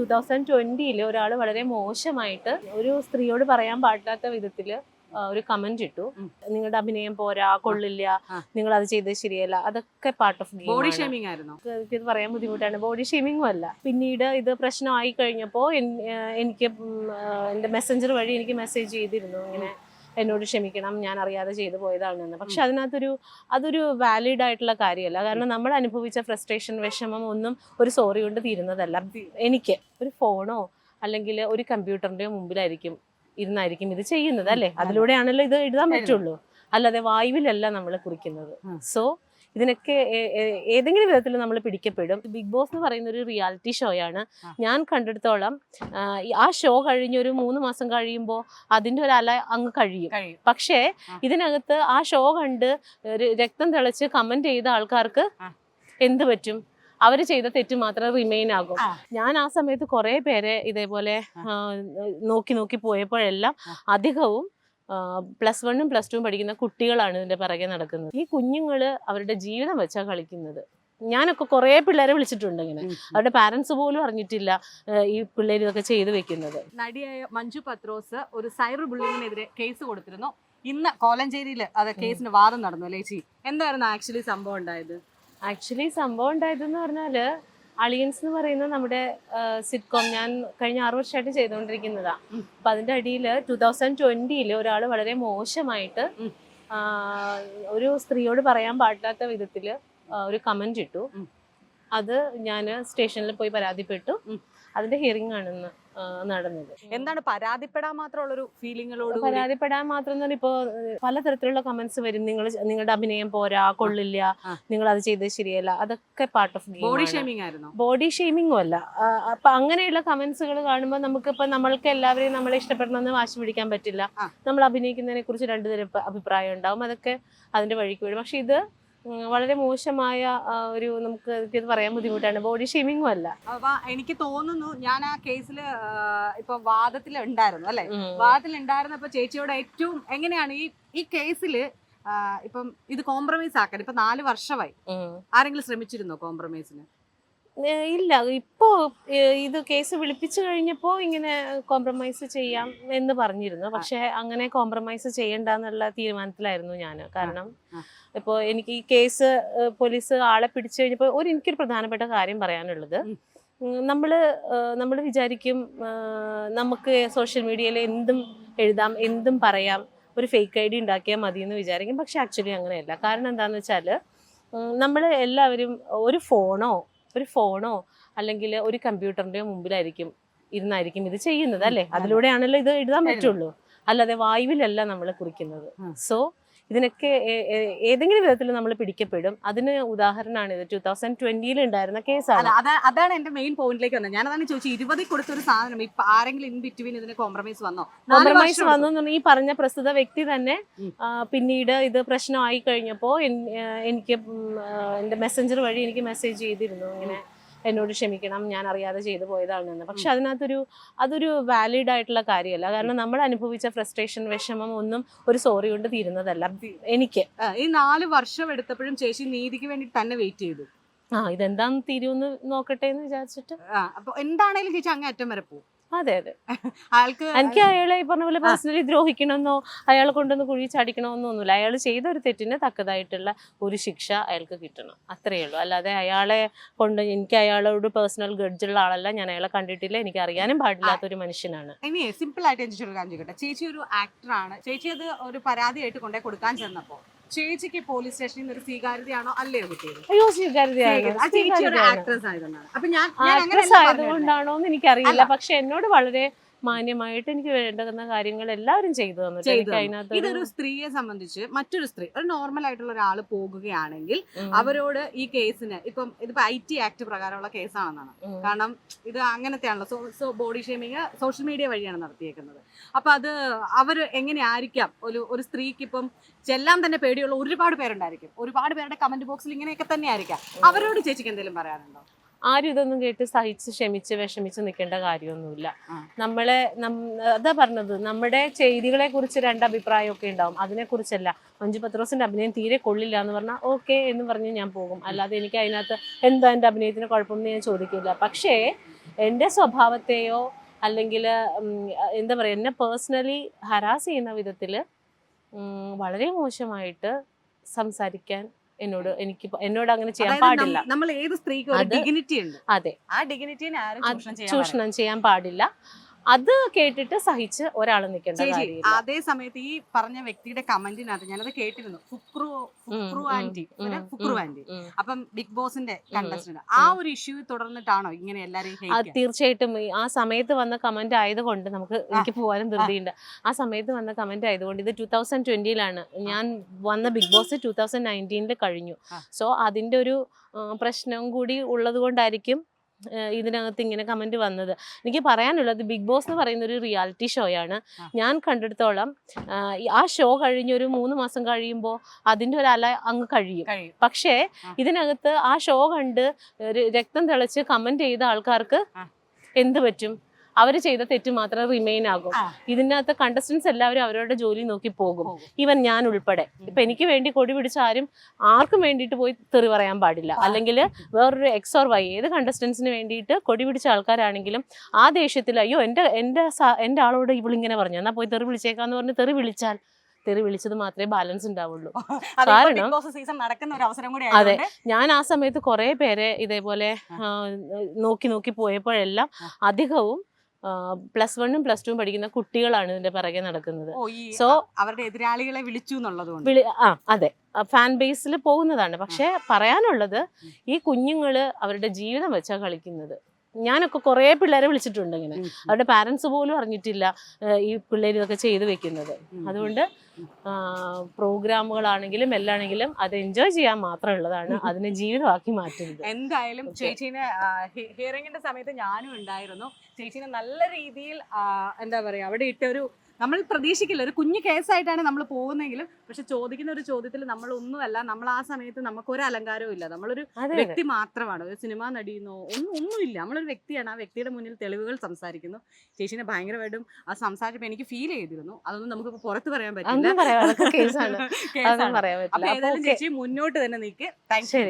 Two thousand ട്വന്റിയിൽ ഒരാൾ വളരെ മോശമായിട്ട് ഒരു സ്ത്രീയോട് പറയാൻ പാടില്ലാത്ത വിധത്തിൽ ഒരു കമന്റ് ഇട്ടു. നിങ്ങളുടെ അഭിനയം പോരാ കൊള്ളില്ല നിങ്ങൾ അത് ചെയ്തത് ശരിയല്ല അതൊക്കെ പാർട്ട് ഓഫ് ബോഡി ഷേമിംഗ് ആയിരുന്നു. ഇത് പറയാൻ ബുദ്ധിമുട്ടാണ്. ബോഡി ഷേമിംഗും അല്ല. പിന്നീട് ഇത് പ്രശ്നമായി കഴിഞ്ഞപ്പോൾ എനിക്ക് എന്റെ എന്റെ മെസ്സഞ്ചർ വഴി എനിക്ക് മെസ്സേജ് ചെയ്തിരുന്നു. ഇങ്ങനെ എന്നോട് ക്ഷമിക്കണം ഞാൻ അറിയാതെ ചെയ്തു പോയതാണെന്ന്. പക്ഷെ അതിനകത്തൊരു അതൊരു വാലിഡ് ആയിട്ടുള്ള കാര്യമല്ല. കാരണം നമ്മൾ അനുഭവിച്ച ഫ്രസ്ട്രേഷൻ വിഷമം ഒന്നും ഒരു സോറി കൊണ്ട് തീരുന്നതല്ല. എനിക്ക് ഒരു ഫോണോ അല്ലെങ്കിൽ ഒരു കമ്പ്യൂട്ടറിന്റെയോ മുമ്പിലായിരിക്കും ഇരുന്നായിരിക്കും ഇത് ചെയ്യുന്നത് അല്ലേ? അതിലൂടെയാണല്ലോ ഇത് എഴുതാൻ പറ്റുള്ളൂ. അല്ലാതെ വായുവിലല്ല നമ്മൾ കുറിക്കുന്നത്. സോ ഇതിനൊക്കെ ഏതെങ്കിലും വിധത്തിൽ നമ്മൾ പിടിക്കപ്പെടും. ബിഗ് ബോസ് എന്ന് പറയുന്ന ഒരു റിയാലിറ്റി ഷോയാണ് ആണ്. ഞാൻ കണ്ടെടുത്തോളം ആ, ഷോ കഴിഞ്ഞൊരു മൂന്ന് മാസം കഴിയുമ്പോൾ അതിന്റെ ഒരു അല അങ്ങ് കഴിയും. പക്ഷേ. ഇതിനകത്ത് ആ ഷോ കണ്ട് രക്തം തിളച്ച് കമന്റ് ചെയ്ത ആൾക്കാർക്ക്. എന്ത് പറ്റും? അവർ ചെയ്ത തെറ്റ് മാത്രം റിമെയിൻ ആകും. ഞാൻ ആ സമയത്ത് കുറേ പേരെ ഇതേപോലെ നോക്കി നോക്കി പോയപ്പോഴെല്ലാം. അധികവും പ്ലസ് വണ്ണും പ്ലസ് ടുവും പഠിക്കുന്ന കുട്ടികളാണ് ഇതിന്റെ പിറകെ നടക്കുന്നത്. ഈ കുഞ്ഞുങ്ങൾ അവരുടെ ജീവിതം വെച്ചാ കളിക്കുന്നത്. ഞാനൊക്കെ കുറേ പിള്ളേരെ വിളിച്ചിട്ടുണ്ട് ഇങ്ങനെ. അവരുടെ പാരന്റ്സ് പോലും അറിഞ്ഞിട്ടില്ല ഈ പിള്ളേർ ഇതൊക്കെ ചെയ്തു വെക്കുന്നത്. നടിയായ മഞ്ജു പത്രോസ് ഒരു സൈബർ ബുള്ളിങ്ങിനെതിരെ കേസ് കൊടുത്തിരുന്നു. ഇന്ന് കോലഞ്ചേരിയിൽ അത് കേസിന് വാദം നടന്നു അല്ലേ ചേച്ചി? എന്തായിരുന്നു ആക്ച്വലി സംഭവം ഉണ്ടായത്? ആക്ച്വലി സംഭവം ഉണ്ടായതെന്ന് പറഞ്ഞാൽ അളിയൻസ് എന്ന് പറയുന്ന നമ്മുടെ സിറ്റ്കോം ഞാൻ കഴിഞ്ഞ ആറു വർഷമായിട്ട് ചെയ്തുകൊണ്ടിരിക്കുന്നതാ. അപ്പൊ അതിന്റെ അടിയിൽ ടൂ തൗസൻഡ് ട്വന്റിയിൽ ഒരാൾ വളരെ മോശമായിട്ട് ഒരു സ്ത്രീയോട് പറയാൻ പാടില്ലാത്ത വിധത്തിൽ ഒരു കമന്റ് ഇട്ടു. അത് ഞാൻ സ്റ്റേഷനിൽ പോയി പരാതിപ്പെട്ടു. അതിന്റെ ഹിയറിംഗ് ആണ് ഇന്ന്. ആ, നടന്നത്. എന്താണ് പരാതിപ്പെടാൻ മാത്രമുള്ള ഒരു ഫീലിങ്ങളോട് പരാതിപ്പെടാൻ മാത്രം ഇപ്പോ പല പലതരത്തിലുള്ള കമന്റ്സ് വരും. നിങ്ങൾ നിങ്ങളുടെ അഭിനയം പോരാ കൊള്ളില്ല നിങ്ങൾ അത് ചെയ്തത് ശരിയല്ല അതൊക്കെ പാർട്ട് ഓഫ് ബോഡി ഷേമിംഗ് ആയിരുന്നു? ബോഡി ഷെയ്മിങ്ങും അല്ല. അപ്പൊ അങ്ങനെയുള്ള കമന്റ്സുകൾ കാണുമ്പോൾ നമുക്ക് ഇപ്പൊ നമ്മൾക്ക് എല്ലാവരെയും നമ്മളെ ഇഷ്ടപ്പെടണമെന്ന് വാശി പിടിക്കാൻ പറ്റില്ല. നമ്മൾ അഭിനയിക്കുന്നതിനെ കുറിച്ച് രണ്ടുതരം അഭിപ്രായം ഉണ്ടാവും. അതൊക്കെ അതിന്റെ വഴിക്ക് വരും. പക്ഷെ ഇത് വളരെ മോശമായ ഒരു നമുക്ക് ഇത് പറയാൻ ബുദ്ധിമുട്ടാണ്. ബോഡി ഷേമിംഗും അല്ല. അപ്പൊ എനിക്ക് തോന്നുന്നു ഞാൻ ആ കേസിൽ ഇപ്പൊ വാദത്തിൽ ഉണ്ടായിരുന്നു അല്ലെ. വാദത്തിൽ ഉണ്ടായിരുന്നപ്പോ ചേച്ചിയോട് ഏറ്റവും എങ്ങനെയാണ് ഈ ഈ കേസിൽ ഇപ്പം ഇത് കോംപ്രമൈസ് ആക്കാൻ ഇപ്പൊ നാല് വർഷമായി. ആരെങ്കിലും ശ്രമിച്ചിരുന്നോ കോംപ്രമൈസിന് ഇല്ല. ഇപ്പോ ഇത് കേസ് വിളിപ്പിച്ചു കഴിഞ്ഞപ്പോ ഇങ്ങനെ കോംപ്രമൈസ് ചെയ്യാം എന്ന് പറഞ്ഞിരുന്നു. പക്ഷെ അങ്ങനെ കോംപ്രമൈസ് ചെയ്യണ്ട എന്നുള്ള തീരുമാനത്തിലായിരുന്നു ഞാൻ കാരണം. ഇപ്പോ എനിക്ക് ഈ കേസ് പോലീസ് ആളെ പിടിച്ചു കഴിഞ്ഞപ്പോ ഒരു എനിക്കൊരു പ്രധാനപ്പെട്ട കാര്യം പറയാനുള്ളത്. നമ്മൾ നമ്മൾ വിചാരിക്കും നമുക്ക് സോഷ്യൽ മീഡിയയിൽ എന്തും എഴുതാം എന്തും പറയാം ഒരു ഫേക്ക് ഐ ഡി ഉണ്ടാക്കിയാൽ മതി എന്ന് വിചാരിക്കും. പക്ഷെ ആക്ച്വലി അങ്ങനെയല്ല. കാരണം എന്താണെന്ന് വെച്ചാൽ നമ്മൾ എല്ലാവരും ഒരു ഫോണോ ഒരു ഫോണോ അല്ലെങ്കിൽ ഒരു കമ്പ്യൂട്ടറിന്റെയോ മുമ്പിലായിരിക്കും ഇരുന്നായിരിക്കും ഇത് ചെയ്യുന്നത് അല്ലേ? അതിലൂടെയാണല്ലോ ഇത് എഴുതാൻ പറ്റുള്ളൂ. അല്ലാതെ വായുവിലല്ല നമ്മൾ കുറിക്കുന്നത്. സോ ഇതിനൊക്കെ ഏതെങ്കിലും വിധത്തിൽ നമ്മൾ പിടിക്കപ്പെടും. അതിന് ഉദാഹരണമാണ് ഇത്. ടൂ തൗസൻഡ് ട്വന്റിയിൽ ഉണ്ടായിരുന്ന കേസാണ് അതാണ് എന്റെ മെയിൻ പോയിന്റിലേക്ക് വന്നത്. ഞാൻ അതാണ് ചോദിച്ചു ഇരുപതിൽ കൊടുത്തൊരു സാധനം ഇപ്പൊ ആരെങ്കിലും ഇൻ ബിറ്റ്വീൻ ഇതിന് കോംപ്രമൈസ് വന്നോ? കോംപ്രമൈസ് വന്നു ഈ പറഞ്ഞ പ്രസ്തുത വ്യക്തി തന്നെ പിന്നീട് ഇത് പ്രശ്നമായി കഴിഞ്ഞപ്പോൾ എനിക്ക് എന്റെ എന്റെ മെസ്സഞ്ചർ വഴി എനിക്ക് മെസ്സേജ് ചെയ്തിരുന്നു. ഇങ്ങനെ എന്നോട് ക്ഷമിക്കണം ഞാൻ അറിയാതെ ചെയ്തു പോയതാണെന്ന്. പക്ഷെ അതിനകത്തൊരു അതൊരു വാലിഡ് ആയിട്ടുള്ള കാര്യമല്ല. കാരണം നമ്മൾ അനുഭവിച്ച ഫ്രസ്ട്രേഷൻ വിഷമം ഒന്നും ഒരു സോറി കൊണ്ട് തീരുന്നതല്ല. എനിക്ക്. ഈ നാല് വർഷം എടുത്തപ്പോഴും ചേച്ചി നീതിക്ക് വേണ്ടി തന്നെ വെയിറ്റ് ചെയ്തു. ആ ഇതെന്താന്ന് തീരുമെന്ന് നോക്കട്ടെ എന്ന് വിചാരിച്ചിട്ട്. അപ്പൊ എന്താണേലും ചേച്ചി അങ്ങേ അറ്റം വരെ പോകും അതെ അതെ. ആൾക്ക് എനിക്ക് അയാളെ ഈ പറഞ്ഞ പോലെ പേഴ്സണലി ദ്രോഹിക്കണമെന്നോ അയാളെ കൊണ്ടൊന്ന് കുഴി ചാടിക്കണമെന്നോ ഒന്നുമില്ല. അയാൾ ചെയ്ത ഒരു തെറ്റിന് തക്കതായിട്ടുള്ള ഒരു ശിക്ഷ അയാൾക്ക് കിട്ടണം. അത്രയേ ഉള്ളൂ. അല്ലാതെ അയാളെ കൊണ്ട് എനിക്ക് അയാളോട് പേഴ്സണൽ ഗഡ്ജുള്ള ആളല്ല. ഞാൻ അയാളെ കണ്ടിട്ടില്ല. എനിക്ക് അറിയാനും പാടില്ലാത്ത ഒരു മനുഷ്യനാണ്. ഇനി സിമ്പിൾ ആയിട്ട് ചോദിക്കട്ടെ. ചേച്ചി ഒരു ആക്ടറാണ് ചേച്ചി അത് ഒരു പരാതിയായിട്ട് കൊണ്ടേ കൊടുക്കാൻ ചെന്നപ്പോ ചേച്ചിക്ക് പോലീസ് സ്റ്റേഷനിൽ നിന്ന് ഒരു സ്വീകാര്യതയാണോ അല്ലേ കിട്ടിയത്? അയ്യോ സ്വീകാര്യതയാണ്. ആക്ട്രസ് ആയതുകൊണ്ടാണ്. അപ്പൊ ഞാൻ ആക്ട്രസ്. ആയതുകൊണ്ടാണോ എന്ന് എനിക്കറിയില്ല. പക്ഷെ എന്നോട് വളരെ മാന്യമായിട്ട് എനിക്ക് വേണ്ടുന്ന കാര്യങ്ങൾ എല്ലാവരും ചെയ്തു തന്നിട്ട് എനിക്ക് തന്നു. അതിനകത്ത് ഇതൊരു സ്ത്രീയെ സംബന്ധിച്ച് മറ്റൊരു സ്ത്രീ ഒരു നോർമൽ ആയിട്ടുള്ള ഒരാൾ പോകുകയാണെങ്കിൽ അവരോട് ഈ കേസിന് ഇപ്പം ഇതിപ്പോ ഐ ടി ആക്ട് പ്രകാരമുള്ള കേസാണെന്നാണ്. കാരണം ഇത് അങ്ങനത്തെയാണല്ലോ. ബോഡി ഷേമിങ് സോഷ്യൽ മീഡിയ വഴിയാണ് നടത്തിയേക്കുന്നത്. അപ്പൊ അത് അവർ എങ്ങനെയായിരിക്കാം? ഒരു ഒരു സ്ത്രീക്ക് ഇപ്പം ചെല്ലാൻ തന്നെ പേടിയുള്ള ഒരുപാട് പേരുണ്ടായിരിക്കും. ഒരുപാട് പേരുടെ കമന്റ് ബോക്സിൽ ഇങ്ങനെയൊക്കെ തന്നെ ആയിരിക്കാം അവരോട് ചേച്ചിക്ക് എന്തെങ്കിലും പറയാനുണ്ടോ? ആരും ഇതൊന്നും കേട്ട് സഹിച്ച് ക്ഷമിച്ച് വിഷമിച്ച് നിൽക്കേണ്ട കാര്യമൊന്നുമില്ല. നമ്മളെ അതാ പറഞ്ഞത് നമ്മുടെ ചെയ്തികളെ കുറിച്ച് രണ്ട് അഭിപ്രായമൊക്കെ ഉണ്ടാവും. അതിനെക്കുറിച്ചല്ല. മഞ്ജു പത്രോസിന്റെ അഭിനയം തീരെ കൊള്ളില്ല എന്ന് പറഞ്ഞാൽ ഓക്കെ എന്ന് പറഞ്ഞ് ഞാൻ പോകും. അല്ലാതെ എനിക്ക് അതിനകത്ത് എന്താ എന്റെ അഭിനയത്തിന് കുഴപ്പമൊന്നും ഞാൻ ചോദിക്കില്ല. പക്ഷേ എന്റെ സ്വഭാവത്തെയോ അല്ലെങ്കിൽ എന്താ പറയുക എന്നെ പേഴ്സണലി ഹരാസ് ചെയ്യുന്ന വിധത്തിൽ വളരെ മോശമായിട്ട് സംസാരിക്കാൻ എന്നോട് എനിക്ക് എന്നോട് അങ്ങനെ ചെയ്യാൻ പാടില്ല. നമ്മൾ ഏത് സ്ത്രീക്കും ഡിഗ്നിറ്റി ഉണ്ട്? അതെ. ആ ഡിഗ്നിറ്റിനെ ആരും ചൂഷണം ചെയ്യാൻ പാടില്ല. അത് കേട്ടിട്ട് സഹിച്ച് ഒരാൾ നിൽക്കേണ്ട അതേ സമയത്ത് ഈ പറഞ്ഞ വ്യക്തിയുടെ കമന്റിനകത്ത് ഞാനത് കേട്ടിരുന്നു. ഫുക്രു ഫുക്രു ആന്റി? ഫുക്രു ആന്റി. അപ്പം ബിഗ് ബോസിന്റെ കണ്ടസ്റ്റന്റ് ആ ഒരു ഇഷ്യൂ തുടർന്നിട്ടാണോ ഇങ്ങനെ എല്ലാരെയും തീർച്ചയായിട്ടും ആ സമയത്ത് വന്ന കമന്റ് ആയതുകൊണ്ട് നമുക്ക് എനിക്ക് പോകാനും ധൃതിയുണ്ട്. ആ സമയത്ത് വന്ന കമന്റ് ആയതുകൊണ്ട് ഇത് ടൂ തൗസൻഡ് ട്വന്റിയിലാണ് ഞാൻ വന്ന ബിഗ് ബോസ് ടൂ തൗസൻഡ് നയന്റീനിൽ കഴിഞ്ഞു. സോ അതിന്റെ ഒരു പ്രശ്നം കൂടി ഉള്ളത് കൊണ്ടായിരിക്കും ഇതിനകത്ത് ഇങ്ങനെ കമന്റ് വന്നത്. എനിക്ക് പറയാനുള്ളത് ബിഗ് ബോസ് എന്ന് പറയുന്ന ഒരു റിയാലിറ്റി ഷോയാണ്. ഞാൻ കണ്ടെടുത്തോളം ആ, ഷോ കഴിഞ്ഞ് ഒരു മൂന്ന് മാസം കഴിയുമ്പോൾ അതിന്റെ ഒരു അല അങ്ങ് കഴിയും. പക്ഷേ. ഇതിനകത്ത് ആ ഷോ കണ്ട് രക്തം തിളച്ച് കമന്റ് ചെയ്ത ആൾക്കാർക്ക് എന്ത് പറ്റും? അവർ ചെയ്ത തെറ്റ് മാത്രമേ റിമെയിൻ ആകും. ഇതിനകത്ത് കണ്ടസ്റ്റൻസ് എല്ലാവരും അവരുടെ ജോലി നോക്കി പോകും. ഈവൻ ഞാൻ ഉൾപ്പെടെ. ഇപ്പൊ എനിക്ക് വേണ്ടി കൊടി പിടിച്ച ആരും ആർക്കും വേണ്ടിയിട്ട് പോയി തെറി പറയാൻ പാടില്ല. അല്ലെങ്കിൽ വേറൊരു എക്സ് ഓർ വൈ ഏത് കണ്ടസ്റ്റൻസിന് വേണ്ടിയിട്ട് കൊടി പിടിച്ച ആൾക്കാരാണെങ്കിലും ആ ദേഷ്യത്തിൽ അയ്യോ എന്റെ എന്റെ എന്റെ എന്റെ ആളോട് ഇവളിങ്ങനെ പറഞ്ഞു എന്നാ പോയി തെറി വിളിച്ചേക്കാന്ന് പറഞ്ഞ് തെറി വിളിച്ചാൽ തെറി വിളിച്ചത് മാത്രമേ ബാലൻസ് ഉണ്ടാവുള്ളൂ കാരണം- അതെ. ഞാൻ ആ സമയത്ത് കുറെ പേരെ ഇതേപോലെ നോക്കി നോക്കി പോയപ്പോഴെല്ലാം. അധികവും പ്ലസ് വണ്ണും പ്ലസ് ടുവും പഠിക്കുന്ന കുട്ടികളാണ് ഇതിന്റെ പിറകെ നടക്കുന്നത്. സോ അവരുടെ എതിരാളികളെ വിളിച്ചു എന്നുള്ളത് കൊണ്ട്. വിളി ആ അതെ. ഫാൻ ബേസിൽ പോകുന്നതാണ്. പക്ഷെ പറയാനുള്ളത് ഈ കുഞ്ഞുങ്ങൾ അവരുടെ ജീവിതം വെച്ചാ കളിക്കുന്നത്. ഞാനൊക്കെ കുറേ പിള്ളേരെ വിളിച്ചിട്ടുണ്ട് ഇങ്ങനെ. അവരുടെ പാരൻസ് പോലും അറിഞ്ഞിട്ടില്ല ഈ പിള്ളേർ ഇതൊക്കെ ചെയ്തു വെക്കുന്നത്. അതുകൊണ്ട് പ്രോഗ്രാമുകളാണെങ്കിലും എല്ലാണെങ്കിലും അത് എൻജോയ് ചെയ്യാൻ മാത്രം ഉള്ളതാണ്. അതിനെ ജീവിതമാക്കി മാറ്റുന്നത് എന്തായാലും. ചേച്ചീനെ ഹിയറിംഗിന്റെ സമയത്ത് ഞാനും ഉണ്ടായിരുന്നു. ചേച്ചീനെ നല്ല രീതിയിൽ എന്താ പറയാ അവിടെ ഇട്ട ഒരു നമ്മൾ പ്രതീക്ഷിക്കില്ല. ഒരു കുഞ്ഞു കേസായിട്ടാണ് നമ്മൾ പോകുന്നെങ്കിലും പക്ഷെ ചോദിക്കുന്ന ഒരു ചോദ്യത്തിൽ നമ്മൾ ഒന്നുമല്ല നമ്മൾ ആ സമയത്ത് നമുക്ക് ഒരു അലങ്കാരവും ഇല്ല. നമ്മളൊരു വ്യക്തി മാത്രമാണ്. ഒരു സിനിമ നടിയുന്നോ ഒന്നും ഒന്നുമില്ല. നമ്മളൊരു വ്യക്തിയാണ്. ആ വ്യക്തിയുടെ മുന്നിൽ തെളിവുകൾ സംസാരിക്കുന്നു. ചേച്ചീനെ ഭയങ്കരമായിട്ടും ആ സംസാരിച്ചപ്പോൾ എനിക്ക് ഫീൽ ചെയ്തിരുന്നു. അതൊന്നും നമുക്ക് പുറത്ത് പറയാൻ പറ്റില്ല. അപ്പൊ ഏതായാലും ചേച്ചി മുന്നോട്ട് തന്നെ നീക്ക് താങ്ക് യു